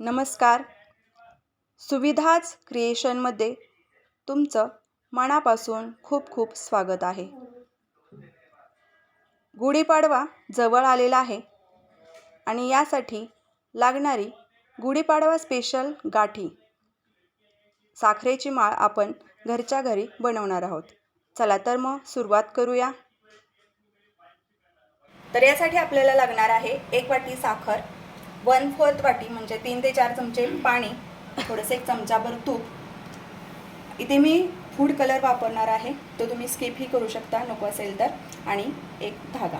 नमस्कार. सुविधाज क्रिएशनमध्ये तुमचं मनापासून खूप खूप स्वागत आहे. गुढीपाडवा जवळ आलेला आहे आणि यासाठी लागणारी गुढीपाडवा स्पेशल गाठी साखरेची माळ आपण घरच्या घरी बनवणार आहोत. चला तर मग सुरुवात करूया. तर यासाठी आपल्याला लागणार आहे एक वाटी साखर वन फोर्थ वाटी म्हणजे तीन ते चार चमचे पाणी थोडंसं एक चमचाभर तूप. इथे मी फूड कलर वापरणार आहे तो तुम्ही स्किपही करू शकता नको असेल तर. आणि एक धागा.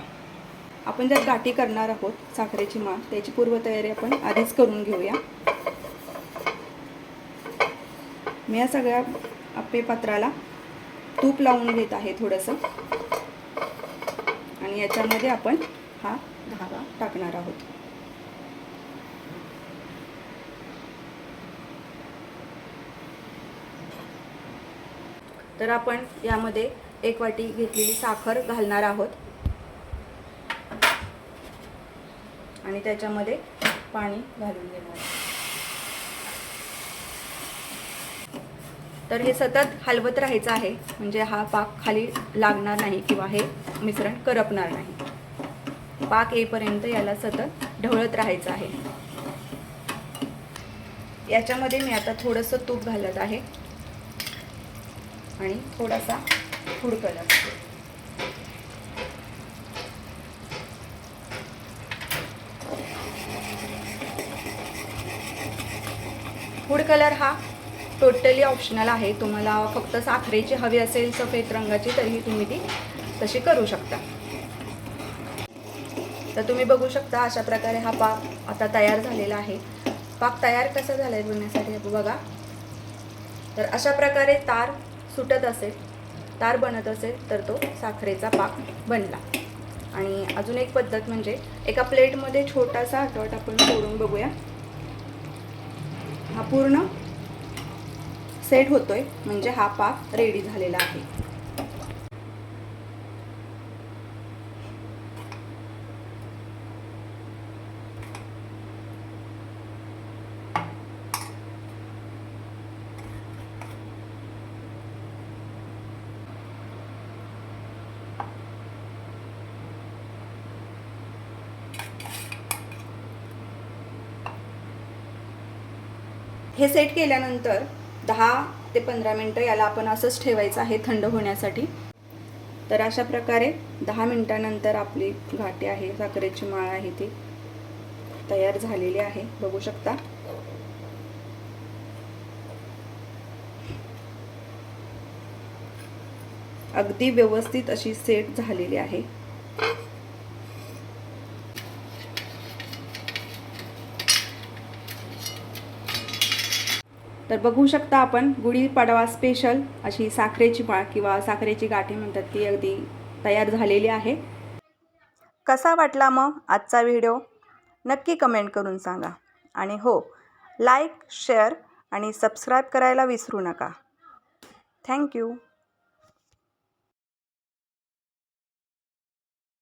आपण ज्यात गाठी करणार आहोत साखरेची माळ त्याची पूर्वतयारी आपण आधीच करून घेऊया. मी या सगळ्या आप्पे पात्राला तूप लावून घेत आहे थोडंसं. आणि याच्यामध्ये आपण हा धागा टाकणार आहोत. तर आपण यामध्ये एक वाटी घेतलेली साखर घालणार आहोत. आणि त्याच्यामध्ये पाणी घालून घेणार तर हे सतत हलवत राहायचं आहे म्हणजे हा पाक खाली लागणार नाही किंवा हे मिश्रण करपणार नाही. पाक येईपर्यंत याला सतत ढवळत राहायचं आहे. याच्यामध्ये मी आता थोडंसं तूप घालत आहे. आणि थोडासा फूड कलर फूड कलर हा टोटली ऑप्शनल आहे. तुम्हाला फक्त साखरेची हवी असेल सफेद रंगाची तरीही तुम्ही ती तशी करू शकता. तर तुम्ही बघू शकता अशा प्रकारे हा पाक आता तयार झालेला आहे. पाक तयार कसा झाला आहे बघण्यासाठी बघा. तर अशा प्रकारे तार सुटत असेल तार बनत असेल तर तो साखरेचा पाक बनला. आणि अजून एक पद्धत म्हणजे एका प्लेटमध्ये छोटासा आठवट आपण फोडून बघूया. हा पूर्ण सेट होतोय म्हणजे हा पाक रेडी झालेला आहे. हे सेट केल्यानंतर दहा ते पंधरा मिनटं याला आपण असंच ठेवायचं आहे थंड होण्यासाठी. तर अशा प्रकारे दहा मिनटानंतर आपली घाटी आहे साखरेची माळ आहे ती तयार झालेली आहे. बघू शकता. अगदी व्यवस्थित अशी सेट झालेली आहे. तर बघू शकता आपण गुढीपाडवा स्पेशल अशी साखरेची पाळ किंवा साखरेची गाठी म्हणतात ती अगदी तयार झालेली आहे. कसा वाटला मग आजचा व्हिडिओ नक्की कमेंट करून सांगा. आणि हो लाईक शेअर आणि सबस्क्राईब करायला विसरू नका. थँक्यू